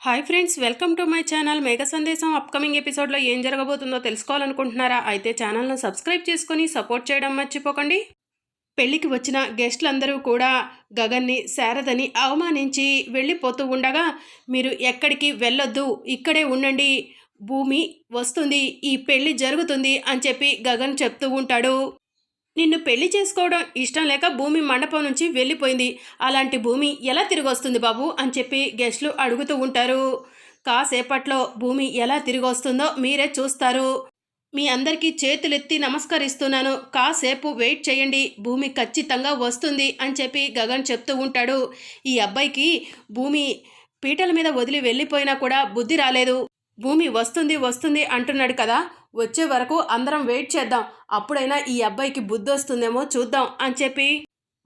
Hi friends welcome to my channel Megha Sandesham upcoming ఎపిసోడ్లో ఏం జరగబోతుందో తెలుసుకోవాలనుకుంటున్నారా? అయితే ఛానల్ను సబ్స్క్రైబ్ చేసుకొని సపోర్ట్ చేయడం మర్చిపోకండి. పెళ్ళికి వచ్చిన గెస్టులందరూ కూడా గగన్ని శారదని అవమానించి వెళ్ళిపోతూ ఉండగా మీరు ఎక్కడికి వెళ్ళొద్దు ఇక్కడే ఉండండి భూమి వస్తుంది ఈ పెళ్ళి జరుగుతుంది అని చెప్పి గగన్ చెప్తూ ఉంటాడు. నిన్ను పెళ్ళి చేసుకోవడం ఇష్టం లేక భూమి మండపం నుంచి వెళ్ళిపోయింది. అలాంటి భూమి ఎలా తిరిగి వస్తుంది బాబు? అని చెప్పి గెస్ట్లు అడుగుతూ ఉంటారు. కాసేపట్లో భూమి ఎలా తిరిగి వస్తుందో మీరే చూస్తారు. మీ అందరికీ చేతులెత్తి నమస్కరిస్తున్నాను. కాసేపు వెయిట్ చేయండి. భూమి ఖచ్చితంగా వస్తుంది అని చెప్పి గగన్ చెప్తూ ఉంటాడు. ఈ అబ్బాయికి భూమి పీటల మీద వదిలి వెళ్ళిపోయినా కూడా బుద్ధి రాలేదు. భూమి వస్తుంది వస్తుంది అంటున్నాడు కదా. వచ్చే వరకు అందరం వెయిట్ చేద్దాం. అప్పుడైనా ఈ అబ్బాయికి బుద్ధి వస్తుందేమో చూద్దాం అని చెప్పి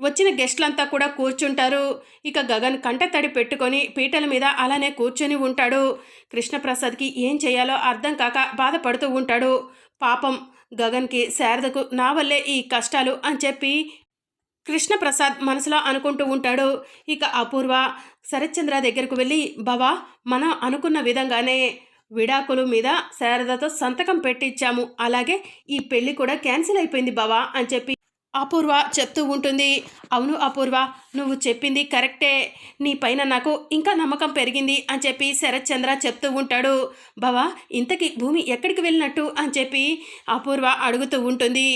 వచ్చిన గెస్ట్లంతా కూడా కూర్చుంటారు. ఇక గగన్ కంట తడి పెట్టుకొని పీటల మీద అలానే కూర్చొని ఉంటాడు. కృష్ణప్రసాద్కి ఏం చేయాలో అర్థం కాక బాధపడుతూ ఉంటాడు. పాపం గగన్కి శారదకు నా వల్లే ఈ కష్టాలు అని చెప్పి కృష్ణప్రసాద్ మనసులో అనుకుంటూ ఉంటాడు. ఇక అపూర్వ శరత్చంద్ర దగ్గరకు వెళ్ళి బావా మనం అనుకున్న విధంగానే విడాకులు మీద శారదతో సంతకం పెట్టించాము. అలాగే ఈ పెళ్ళి కూడా క్యాన్సిల్ అయిపోయింది బావా అని చెప్పి అపూర్వ చెప్తూ ఉంటుంది. అవును అపూర్వ నువ్వు చెప్పింది కరెక్టే. నీ పైన నాకు ఇంకా నమ్మకం పెరిగింది అని చెప్పి శరత్ చంద్ర చెప్తూ ఉంటాడు. బావా ఇంతకీ భూమి ఎక్కడికి వెళ్ళినట్టు అని చెప్పి అపూర్వ అడుగుతూ ఉంటుంది.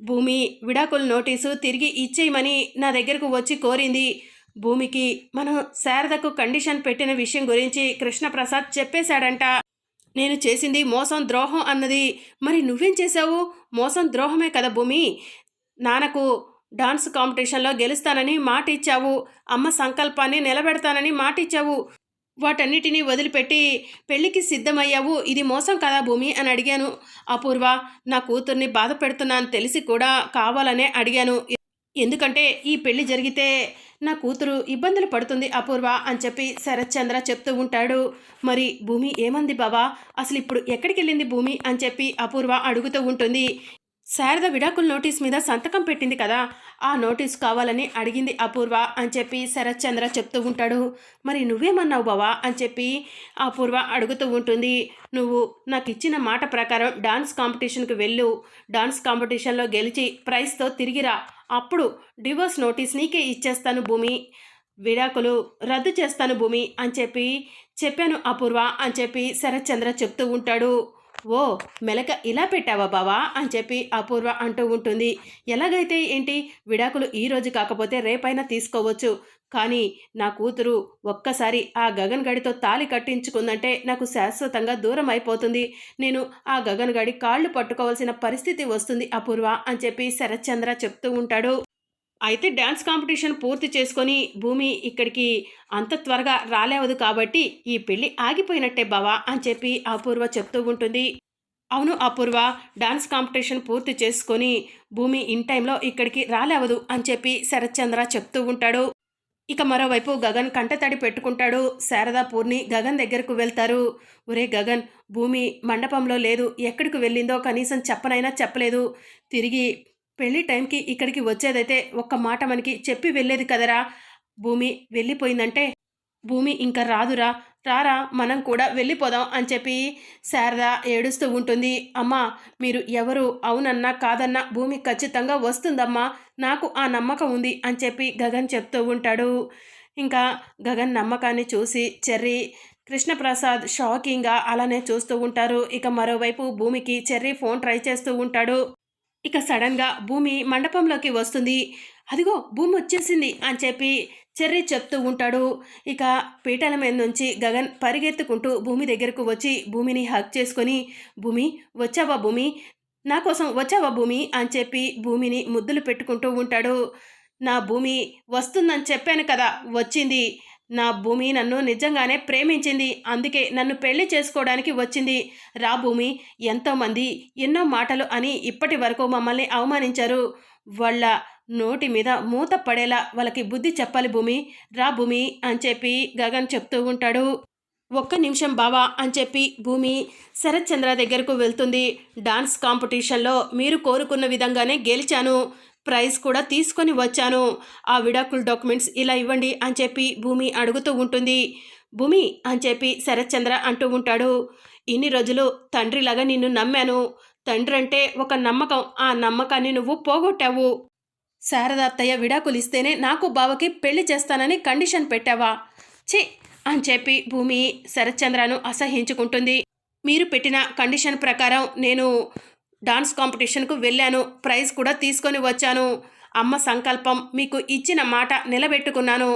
భూమి విడాకుల నోటీసు తిరిగి ఇచ్చేయమని నా దగ్గరకు వచ్చి కోరింది. భూమికి మనం శారదకు కండిషన్ పెట్టిన విషయం గురించి కృష్ణప్రసాద్ చెప్పేశాడంట. నేను చేసింది మోసం ద్రోహం అన్నది. మరి నువ్వేం చేశావు? మోసం ద్రోహమే కదా భూమి. నాన్నకు డాన్స్ కాంపిటీషన్లో గెలుస్తానని మాట ఇచ్చావు అమ్మ సంకల్పాన్ని నిలబెడతానని మాట ఇచ్చావు వాటన్నిటినీ వదిలిపెట్టి పెళ్ళికి సిద్ధమయ్యావు. ఇది మోసం కదా భూమి అని అడిగాను. అపూర్వ నా కూతుర్ని బాధ పెడుతున్నాను తెలిసి కూడా కావాలనే అడిగాను. ఎందుకంటే ఈ పెళ్ళి జరిగితే నా కూతురు ఇబ్బందులు పడుతుంది అపూర్వ అని చెప్పి శరత్చంద్ర చెప్తూ ఉంటాడు. మరి భూమి ఏమంది బావా? అసలు ఇప్పుడు ఎక్కడికి వెళ్ళింది భూమి? అని చెప్పి అపూర్వ అడుగుతూ ఉంటుంది. శారద విడాకుల నోటీస్ మీద సంతకం పెట్టింది కదా? ఆ నోటీస్ కావాలని అడిగింది అపూర్వ అని చెప్పి శరత్చంద్ర చెప్తూ ఉంటాడు. మరి నువ్వేమన్నావు బావా? అని చెప్పి అపూర్వ అడుగుతూ ఉంటుంది. నువ్వు నాకు ఇచ్చిన మాట ప్రకారం డాన్స్ కాంపిటీషన్కి వెళ్ళు. డాన్స్ కాంపిటీషన్లో గెలిచి ప్రైజ్తో తిరిగిరా. అప్పుడు డివోర్స్ నోటీస్ నీకే ఇచ్చేస్తాను భూమి విడాకులు రద్దు చేస్తాను భూమి అని చెప్పి చెప్పాను అపూర్వ అని చెప్పి శరత్చంద్ర చెప్తూ ఉంటాడు. ఓ మెలక ఇలా పెట్టావా బావా? అని చెప్పి అపూర్వ అంటూ ఉంటుంది. ఎలాగైతే ఏంటి? విడాకులు ఈ రోజు కాకపోతే రేపైనా తీసుకోవచ్చు. కానీ నా కూతురు ఒక్కసారి ఆ గగన్ గడితో తాలి కట్టించుకుందంటే నాకు శాశ్వతంగా దూరం అయిపోతుంది. నేను ఆ గగన్ గడి కాళ్ళు పట్టుకోవాల్సిన పరిస్థితి వస్తుంది అపూర్వ అని చెప్పి శరత్చంద్ర చెప్తూ ఉంటాడు. అయితే డ్యాన్స్ కాంపిటీషన్ పూర్తి చేసుకొని భూమి ఇక్కడికి అంత త్వరగా రాలేవదు కాబట్టి ఈ పెళ్ళి ఆగిపోయినట్టే బావా అని చెప్పి అపూర్వ చెప్తూ ఉంటుంది. అవును అపూర్వ డాన్స్ కాంపిటీషన్ పూర్తి చేసుకొని భూమి ఇన్ టైంలో ఇక్కడికి రాలేవదు అని చెప్పి శరత్చంద్ర చెప్తూ ఉంటాడు. ఇక మరోవైపు గగన్ కంటతడి పెట్టుకుంటాడు. శారదా పూర్ణి గగన్ దగ్గరకు వెళ్తారు. ఒరే గగన్ భూమి మండపంలో లేదు. ఎక్కడికి వెళ్ళిందో కనీసం చెప్పనైనా చెప్పలేదు. తిరిగి పెళ్ళి టైంకి ఇక్కడికి వచ్చేదైతే ఒక్క మాట మనకి చెప్పి వెళ్ళేది కదరా? భూమి వెళ్ళిపోయిందంటే? భూమి ఇంకా రాదురా. రారా మనం కూడా వెళ్ళిపోదాం అని చెప్పి శారద ఏడుస్తూ ఉంటుంది. అమ్మా మీరు ఎవరు? అవునన్నా కాదన్నా భూమి ఖచ్చితంగా వస్తుందమ్మా. నాకు ఆ నమ్మకం ఉంది అని చెప్పి గగన్ చెప్తూ ఉంటాడు. ఇంకా గగన్ నమ్మకాన్ని చూసి చెర్రీ కృష్ణప్రసాద్ షాకింగ్గా అలానే చూస్తూ ఉంటారు. ఇక మరోవైపు భూమికి చెర్రీ ఫోన్ ట్రై చేస్తూ ఉంటాడు. ఇక సడన్గా భూమి మండపంలోకి వస్తుంది. అదిగో భూమి వచ్చేసింది అని చెప్పి చెర్రీ చెప్తూ ఉంటాడు. ఇక పీటల మీద నుంచి గగన్ పరిగెత్తుకుంటూ భూమి దగ్గరకు వచ్చి భూమిని హక్ చేసుకొని భూమి వచ్చావా భూమి? నా కోసం వచ్చావా భూమి? అని చెప్పి భూమిని ముద్దులు పెట్టుకుంటూ ఉంటాడు. నా భూమి వస్తుందని చెప్పాను కదా వచ్చింది. నా భూమి నన్ను నిజంగానే ప్రేమించింది. అందుకే నన్ను పెళ్ళి చేసుకోవడానికి వచ్చింది. రా భూమి ఎంతోమంది ఎన్నో మాటలు అని ఇప్పటి వరకు మమ్మల్ని అవమానించారు. వాళ్ళ నోటి మీద మూత పడేలా వాళ్ళకి బుద్ధి చెప్పాలి భూమి. రా భూమి అని చెప్పి గగన్ చెప్తూ ఉంటాడు. ఒక్క నిమిషం బావా అని చెప్పి భూమి శరత్చంద్ర దగ్గరకు వెళ్తుంది. డాన్స్ కాంపిటీషన్లో మీరు కోరుకున్న విధంగానే గెలిచాను. ప్రైజ్ కూడా తీసుకొని వచ్చాను. ఆ విడాకుల డాక్యుమెంట్స్ ఇలా ఇవ్వండి అని చెప్పి భూమి అడుగుతూ ఉంటుంది. భూమి అని చెప్పి శరత్చంద్ర అంటూ ఉంటాడు. ఇన్ని రోజులు తండ్రిలాగా నిన్ను నమ్మాను. తండ్రి అంటే ఒక నమ్మకం. ఆ నమ్మకాన్ని నువ్వు పోగొట్టావు. శారదాత్తయ్య విడాకులు ఇస్తేనే నాకు బావకి పెళ్ళి చేస్తానని కండిషన్ పెట్టావా? ఛీ! అని చెప్పి భూమి శరత్చంద్రను అసహించుకుంటుంది మీరు పెట్టిన కండిషన్ ప్రకారం నేను డాన్స్ కాంపిటీషన్కు వెళ్ళాను. ప్రైజ్ కూడా తీసుకొని వచ్చాను. అమ్మ సంకల్పం మీకు ఇచ్చిన మాట నిలబెట్టుకున్నాను.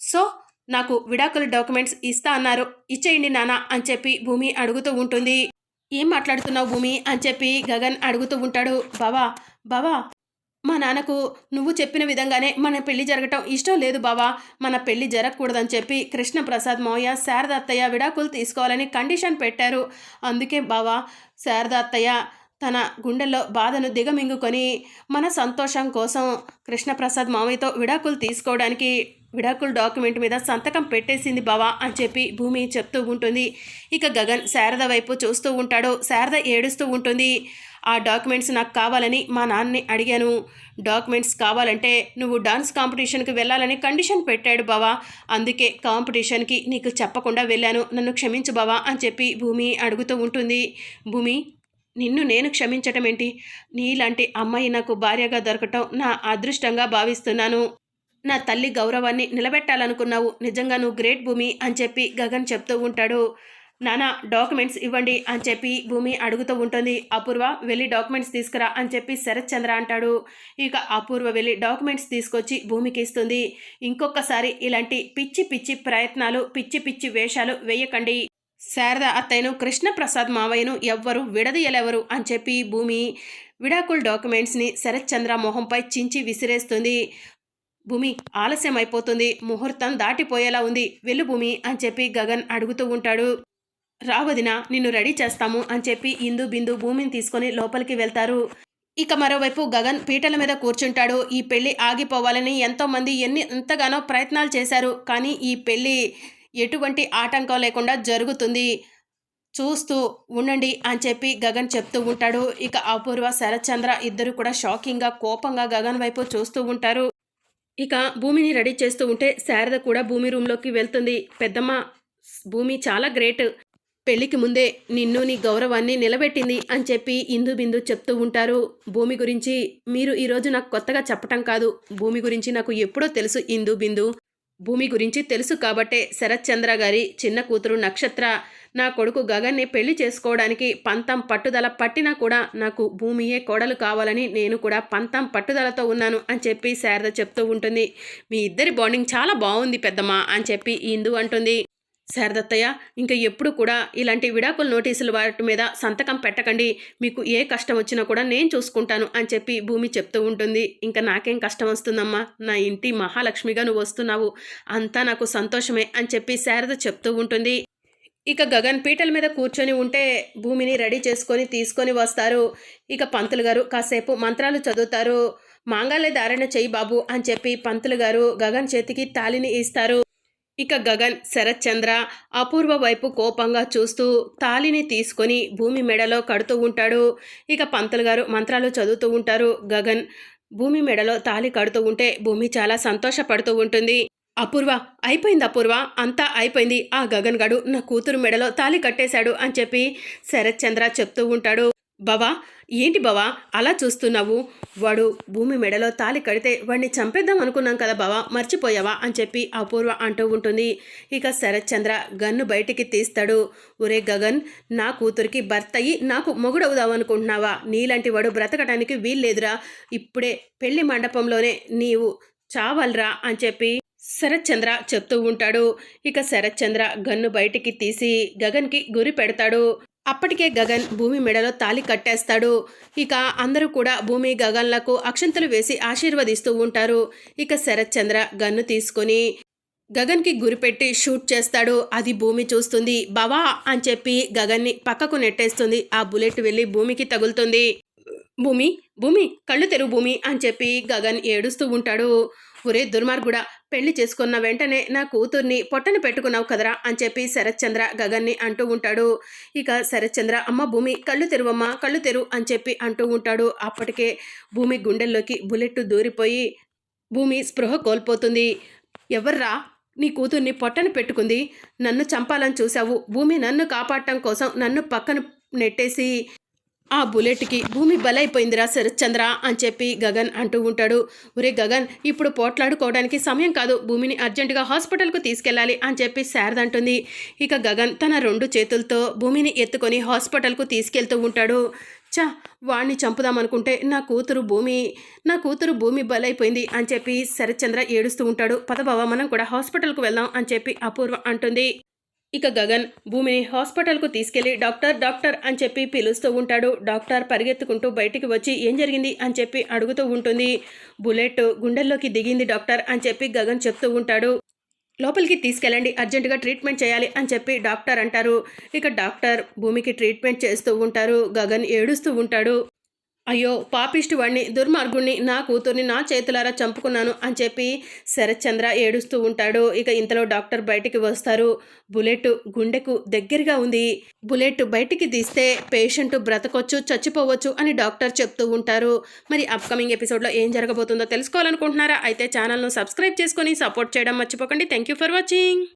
సో నాకు విడాకుల డాక్యుమెంట్స్ ఇస్తా అన్నారు. ఇచ్చేయండి నాన్న అని చెప్పి భూమి అడుగుతూ ఉంటుంది. ఏం మాట్లాడుతున్నావు భూమి అని చెప్పి గగన్ అడుగుతూ ఉంటాడు. బావా బావా మా నాన్నకు నువ్వు చెప్పిన విధంగానే మన పెళ్ళి జరగటం ఇష్టం లేదు బావా. మన పెళ్ళి జరగకూడదని చెప్పి కృష్ణప్రసాద్ మౌయ శారదత్తయ్య విడాకులు తీసుకోవాలని కండిషన్ పెట్టారు. అందుకే బావా శారదత్తయ్య తన గుండెల్లో బాధను దిగమింగుకొని మన సంతోషం కోసం కృష్ణప్రసాద్ మావయ్యతో విడాకులు తీసుకోవడానికి విడాకుల డాక్యుమెంట్ మీద సంతకం పెట్టేసింది బావా అని చెప్పి భూమి చెప్తూ ఉంటుంది. ఇక గగన్ శారద వైపు చూస్తూ ఉంటాడు. శారద ఏడుస్తూ ఉంటుంది. ఆ డాక్యుమెంట్స్ నాకు కావాలని మా నాన్నని అడిగాను. డాక్యుమెంట్స్ కావాలంటే నువ్వు డాన్స్ కాంపిటీషన్కి వెళ్ళాలని కండిషన్ పెట్టాడు బావా. అందుకే కాంపిటీషన్కి నీకు చెప్పకుండా వెళ్ళాను. నన్ను క్షమించు బావా అని చెప్పి భూమి అడుగుతూ ఉంటుంది. భూమి నిన్ను నేను క్షమించటం ఏంటి నీలాంటి అమ్మాయి నాకు భార్యగా దొరకటం నా అదృష్టంగా భావిస్తున్నాను. నా తల్లి గౌరవాన్ని నిలబెట్టాలనుకున్నావు. నిజంగా నువ్వు గ్రేట్ భూమి అని చెప్పి గగన్ చెప్తూ ఉంటాడు. నానా డాక్యుమెంట్స్ ఇవ్వండి అని చెప్పి భూమి అడుగుతూ ఉంటుంది. అపూర్వ వెళ్ళి డాక్యుమెంట్స్ తీసుకురా అని చెప్పి శరత్ చంద్ర అంటాడు. ఇక అపూర్వ వెళ్ళి డాక్యుమెంట్స్ తీసుకొచ్చి భూమికి ఇస్తుంది. ఇంకొకసారి ఇలాంటి పిచ్చి పిచ్చి ప్రయత్నాలు పిచ్చి పిచ్చి వేషాలు వేయకండి. శారద అత్తయ్యను కృష్ణప్రసాద్ మావయ్యను ఎవ్వరు విడదీయలేవరు అని చెప్పి భూమి విడాకుల్ డాక్యుమెంట్స్ని శరత్ చంద్ర మొహంపై చించి విసిరేస్తుంది. భూమి ఆలస్యం అయిపోతుంది ముహూర్తం దాటిపోయేలా ఉంది. వెళ్ళు భూమి అని చెప్పి గగన్ అడుగుతూ ఉంటాడు. రావదిన నిన్ను రెడీ చేస్తాము అని చెప్పి ఇందు బిందు భూమిని తీసుకొని లోపలికి వెళ్తారు. ఇక మరోవైపు గగన్ పీటల మీద కూర్చుంటాడు. ఈ పెళ్ళి ఆగిపోవాలని ఎంతోమంది ఎన్ని ఎంతగానో ప్రయత్నాలు చేశారు. కానీ ఈ పెళ్ళి ఎటువంటి ఆటంకం లేకుండా జరుగుతుంది. చూస్తూ ఉండండి అని చెప్పి గగన్ చెప్తూ ఉంటాడు. ఇక అపూర్వ శరత్చంద్ర ఇద్దరు కూడా షాకింగ్గా కోపంగా గగన్ వైపు చూస్తూ ఉంటారు. ఇక భూమిని రెడీ చేస్తూ ఉంటే శారద కూడా భూమి రూమ్లోకి వెళ్తుంది. పెద్దమ్మ భూమి చాలా గ్రేట్. పెళ్ళికి ముందే నిన్ను నీ గౌరవాన్ని నిలబెట్టింది అని చెప్పి ఇందు బిందు చెప్తూ ఉంటారు. భూమి గురించి మీరు ఈరోజు నాకు కొత్తగా చెప్పటం కాదు. భూమి గురించి నాకు ఎప్పుడో తెలుసు ఇందు బిందు. భూమి గురించి తెలుసు కాబట్టే శరత్చంద్ర గారి చిన్న కూతురు నక్షత్ర నా కొడుకు గగన్ని పెళ్ళి చేసుకోవడానికి పంతం పట్టుదల పట్టినా కూడా నాకు భూమియే కోడలు కావాలని నేను కూడా పంతం పట్టుదలతో ఉన్నాను అని చెప్పి శారద చెప్తూ ఉంటుంది. మీ ఇద్దరి బాండింగ్ చాలా బాగుంది పెద్దమ్మ అని చెప్పి ఇందు అంటుంది. శారదత్తయ్య ఇంకా ఎప్పుడు కూడా ఇలాంటి విడాకుల నోటీసులు వాటి మీద సంతకం పెట్టకండి. మీకు ఏ కష్టం వచ్చినా కూడా నేను చూసుకుంటాను అని చెప్పి భూమి చెప్తూ ఉంటుంది. ఇంకా నాకేం కష్టం వస్తుందమ్మా? నా ఇంటి మహాలక్ష్మిగా నువ్వు వస్తున్నావు. అంతా నాకు సంతోషమే అని చెప్పి శారద చెప్తూ ఉంటుంది. ఇక గగన్ పీటల మీద కూర్చొని ఉంటే భూమిని రెడీ చేసుకొని తీసుకొని వస్తారు. ఇక పంతులు గారు కాసేపు మంత్రాలు చదువుతారు. మాంగాలే ధారణ చెయ్యి బాబు అని చెప్పి పంతులు గారు గగన్ చేతికి తాలిని ఇస్తారు. ఇక గగన్ శరత్ చంద్ర అపూర్వ వైపు కోపంగా చూస్తూ తాలిని తీసుకొని భూమి మెడలో కడుతూ ఉంటాడు. ఇక పంతులు గారు మంత్రాలు చదువుతూ ఉంటారు. గగన్ భూమి మెడలో తాలి కడుతూ ఉంటే భూమి చాలా సంతోషపడుతూ ఉంటుంది. అపూర్వ అయిపోయింది అపూర్వ అంతా అయిపోయింది. ఆ గగన్ గడు నా కూతురు మెడలో తాలి కట్టేశాడు అని చెప్పి శరత్ చంద్ర చెప్తూ ఉంటాడు. బావా ఏంటి బావా? అలా చూస్తున్నావు? వాడు భూమి మెడలో తాలి కడితే వాడిని చంపేద్దాం అనుకున్నాం కదా బావా మర్చిపోయావా? అని చెప్పి అపూర్వ అంటూ ఉంటుంది. ఇక శరత్ చంద్ర గన్ను బయటికి తీస్తాడు. ఒరే గగన్ నా కూతురికి భర్త అయ్యి నాకు మొగుడవుదావు అనుకుంటున్నావా? నీలాంటి వాడు బ్రతకడానికి వీల్లేదురా. ఇప్పుడే పెళ్ళి మండపంలోనే నీవు చావాలరా అని చెప్పి శరత్చంద్ర చెప్తూ ఉంటాడు. ఇక శరత్చంద్ర గన్ను బయటికి తీసి గగన్కి గురి పెడతాడు. అప్పటికే గగన్ భూమి మెడలో తాలి కట్టేస్తాడు. ఇక అందరూ కూడా భూమి గగన్లకు అక్షంతలు వేసి ఆశీర్వదిస్తూ ఉంటారు. ఇక శరత్ చంద్ర గన్ను తీసుకొని గగన్కి గురిపెట్టి షూట్ చేస్తాడు. అది భూమి చూస్తుంది. బావా అని చెప్పి గగన్ని పక్కకు నెట్టేస్తుంది. ఆ బుల్లెట్ వెళ్ళి భూమికి తగులుతుంది. భూమి భూమి కళ్ళు తెరువు భూమి అని చెప్పి గగన్ ఏడుస్తూ ఉంటాడు. ఒరే దుర్మార్గుడా పెళ్ళి చేసుకున్న వెంటనే నా కూతుర్ని పొట్టన పెట్టుకున్నావు కదరా అని చెప్పి శరత్చంద్ర గగన్ని అంటూ ఉంటాడు. ఇక శరత్చంద్ర అమ్మ భూమి కళ్ళు తెరువమ్మ కళ్ళు తెరు అని చెప్పి అంటూ ఉంటాడు. అప్పటికే భూమి గుండెల్లోకి బుల్లెట్ దూరిపోయి భూమి స్పృహ కోల్పోతుంది. ఎవర్రా? నీ కూతుర్ని పొట్టను పెట్టుకుంది? నన్ను చంపాలని చూశావు. భూమి నన్ను కాపాడటం కోసం నన్ను పక్కన నెట్టేసి ఆ బుల్లెట్కి భూమి బలైపోయిందిరా శరత్చంద్ర అని చెప్పి గగన్ అంటూ ఉంటాడు. ఒరే గగన్ ఇప్పుడు పోట్లాడుకోవడానికి సమయం కాదు. భూమిని అర్జెంటుగా హాస్పిటల్కు తీసుకెళ్ళాలి అని చెప్పి శారద అంటుంది. ఇక గగన్ తన రెండు చేతులతో భూమిని ఎత్తుకొని హాస్పిటల్కు తీసుకెళ్తూ ఉంటాడు. చా వాణ్ణి చంపుదామనుకుంటే నా కూతురు భూమి నా కూతురు భూమి బలైపోయింది అని చెప్పి శరత్చంద్ర ఏడుస్తూ ఉంటాడు. పదబావ మనం కూడా హాస్పిటల్కు వెళ్దాం అని చెప్పి అపూర్వ అంటుంది. ఇక గగన్ భూమిని హాస్పిటల్కు తీసుకెళ్ళి డాక్టర్ డాక్టర్ అని చెప్పి పిలుస్తూ ఉంటాడు. డాక్టర్ పరిగెత్తుకుంటూ బయటికి వచ్చి ఏం జరిగింది అని చెప్పి అడుగుతూ ఉంటుంది. బుల్లెట్ గుండెల్లోకి దిగింది డాక్టర్ అని చెప్పి గగన్ చెప్తూ ఉంటాడు. లోపలికి తీసుకెళ్ళండి అర్జెంటుగా ట్రీట్మెంట్ చేయాలి అని చెప్పి డాక్టర్ అంటారు. ఇక డాక్టర్ భూమికి ట్రీట్మెంట్ చేస్తూ ఉంటారు. గగన్ ఏడుస్తూ ఉంటాడు. అయ్యో పాపిష్టి వాణ్ణి దుర్మార్గుణ్ణి నా కూతుర్ని నా చేతులారా చంపుకున్నాను అని చెప్పి శరత్చంద్ర ఏడుస్తూ ఉంటాడు. ఇక ఇంతలో డాక్టర్ బయటికి వస్తారు. బుల్లెట్ గుండెకు దగ్గరగా ఉంది. బుల్లెట్ బయటికి తీస్తే పేషెంట్ బ్రతకొచ్చు చచ్చిపోవచ్చు అని డాక్టర్ చెప్తూ ఉంటారు. మరి అప్కమింగ్ ఎపిసోడ్లో ఏం జరగబోతుందో తెలుసుకోవాలనుకుంటున్నారా? అయితే ఛానల్ను సబ్స్క్రైబ్ చేసుకొని సపోర్ట్ చేయడం మర్చిపోకండి. Thank you for watching.